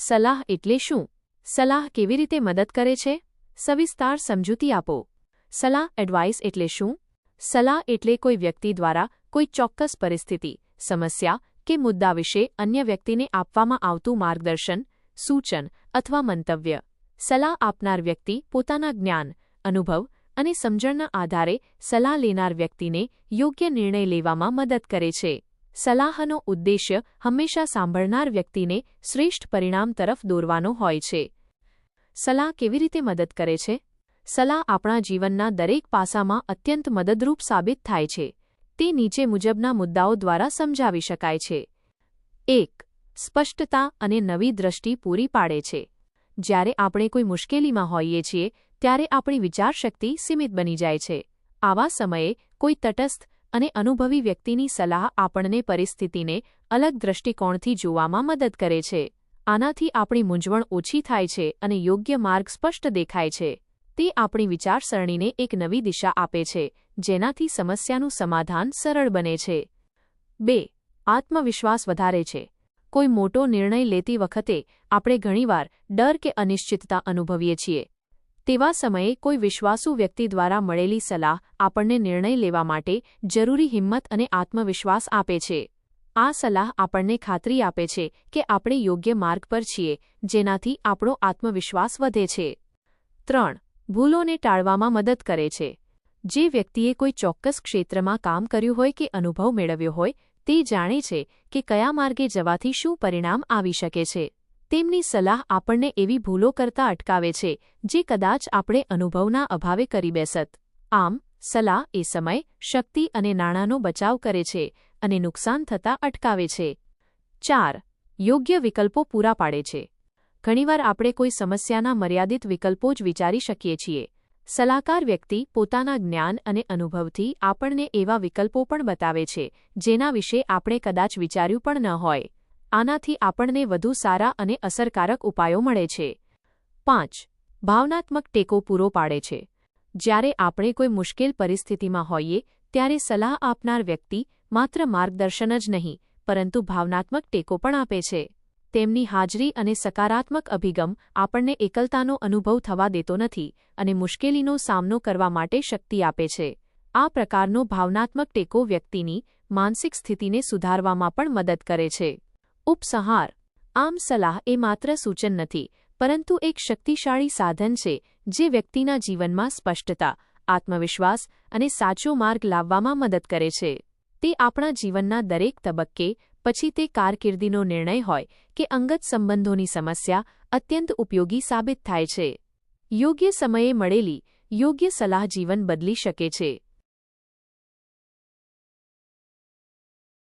સલાહ એટલે શું? સલાહ કેવી રીતે મદદ કરે છે? સવિસ્તાર સમજૂતી આપો. સલાહ એડવાઇસ એટલે શું? સલાહ એટલે કોઈ વ્યક્તિ દ્વારા કોઈ ચોક્કસ પરિસ્થિતિ, સમસ્યા કે મુદ્દા વિશે અન્ય વ્યક્તિને આપવામાં આવતું માર્ગદર્શન, સૂચન અથવા મંતવ્ય. સલાહ આપનાર વ્યક્તિ પોતાના જ્ઞાન, અનુભવ અને સમજણના આધારે સલાહ લેનાર વ્યક્તિને યોગ્ય નિર્ણય લેવામાં મદદ કરે છે. સલાહનો ઉદ્દેશ્ય હંમેશા સાંભળનાર વ્યક્તિને શ્રેષ્ઠ પરિણામ તરફ દોરવાનો હોય છે. સલાહ કેવી રીતે મદદ કરે છે? સલાહ આપણા જીવનના દરેક પાસામાં અત્યંત મદદરૂપ સાબિત થાય છે. તે નીચે મુજબના મુદ્દાઓ દ્વારા સમજાવી શકાય છે. એક, સ્પષ્ટતા અને નવી દ્રષ્ટિ પૂરી પાડે છે. જ્યારે આપણે કોઈ મુશ્કેલીમાં હોઈએ છીએ, ત્યારે આપણી વિચારશક્તિ સીમિત બની જાય છે. આવા સમયે કોઈ તટસ્થ અને અનુભવી વ્યક્તિની સલાહ આપણને પરિસ્થિતિને અલગ દૃષ્ટિકોણથી જોવામાં મદદ કરે છે. આનાથી આપણી મૂંઝવણ ઓછી થાય છે અને યોગ્ય માર્ગ સ્પષ્ટ દેખાય છે. તે આપણી વિચારસરણીને એક નવી દિશા આપે છે, જેનાથી સમસ્યાનું સમાધાન સરળ બને છે. બે, આત્મવિશ્વાસ વધારે છે. કોઈ મોટો નિર્ણય લેતી વખતે આપણે ઘણીવાર ડર કે અનિશ્ચિતતા અનુભવીએ છીએ. તેવા સમયે કોઈ વિશ્વાસુ વ્યક્તિ દ્વારા મળેલી સલાહ આપણને નિર્ણય લેવા માટે જરૂરી હિંમત અને આત્મવિશ્વાસ આપે છે. આ સલાહ આપણને ખાતરી આપે છે કે આપણે યોગ્ય માર્ગ પર છીએ, જેનાથી આપણો આત્મવિશ્વાસ વધે છે. ત્રણ, ભૂલોને ટાળવામાં મદદ કરે છે. જે વ્યક્તિએ કોઈ ચોક્કસ ક્ષેત્રમાં કામ કર્યું હોય કે અનુભવ મેળવ્યો હોય, તે જાણે છે કે કયા માર્ગે જવાથી શું પરિણામ આવી શકે છે. તેમની સલાહ આપણને એવી ભૂલો કરતા અટકાવે છે, જે કદાચ આપણે અનુભવના અભાવે કરી બેસત. આમ, સલાહ એ સમય, શક્તિ અને નાણાંનો બચાવ કરે છે અને નુકસાન થતાં અટકાવે છે. ચાર, યોગ્ય વિકલ્પો પૂરા પાડે છે. ઘણીવાર આપણે કોઈ સમસ્યાના મર્યાદિત વિકલ્પો જ વિચારી શકીએ છીએ. સલાહકાર વ્યક્તિ પોતાના જ્ઞાન અને અનુભવથી આપણને એવા વિકલ્પો પણ બતાવે છે, જેના વિશે આપણે કદાચ વિચાર્યું પણ ન હોય. આનાથી આપણને વધુ સારા અને અસરકારક ઉપાયો મળે છે. પાંચ, ભાવનાત્મક ટેકો પૂરો પાડે છે. જ્યારે આપણે કોઈ મુશ્કેલ પરિસ્થિતિમાં હોઈએ, ત્યારે સલાહ આપનાર વ્યક્તિ માત્ર માર્ગદર્શન જ નહીં, પરંતુ ભાવનાત્મક ટેકો પણ આપે છે. તેમની હાજરી અને સકારાત્મક અભિગમ આપણને એકલતાનો અનુભવ થવા દેતો નથી અને મુશ્કેલીનો સામનો કરવા માટે શક્તિ આપે છે. આ પ્રકારનો ભાવનાત્મક ટેકો વ્યક્તિની માનસિક સ્થિતિને સુધારવામાં પણ મદદ કરે છે. ઉપસંહાર. આમ સલાહ એ માત્ર સૂચન નથી, પરંતુ એક શક્તિશાળી સાધન છે, જે વ્યક્તિના જીવનમાં સ્પષ્ટતા, આત્મવિશ્વાસ અને સાચો માર્ગ લાવવામાં મદદ કરે છે. તે આપણા જીવનના દરેક તબક્કે, પછી તે કારકિર્દીનો નિર્ણય હોય કે અંગત સંબંધોની સમસ્યા અત્યંત ઉપયોગી સાબિત થાય છે. યોગ્ય સમયે મળેલી યોગ્ય સલાહ જીવન બદલી શકે છે.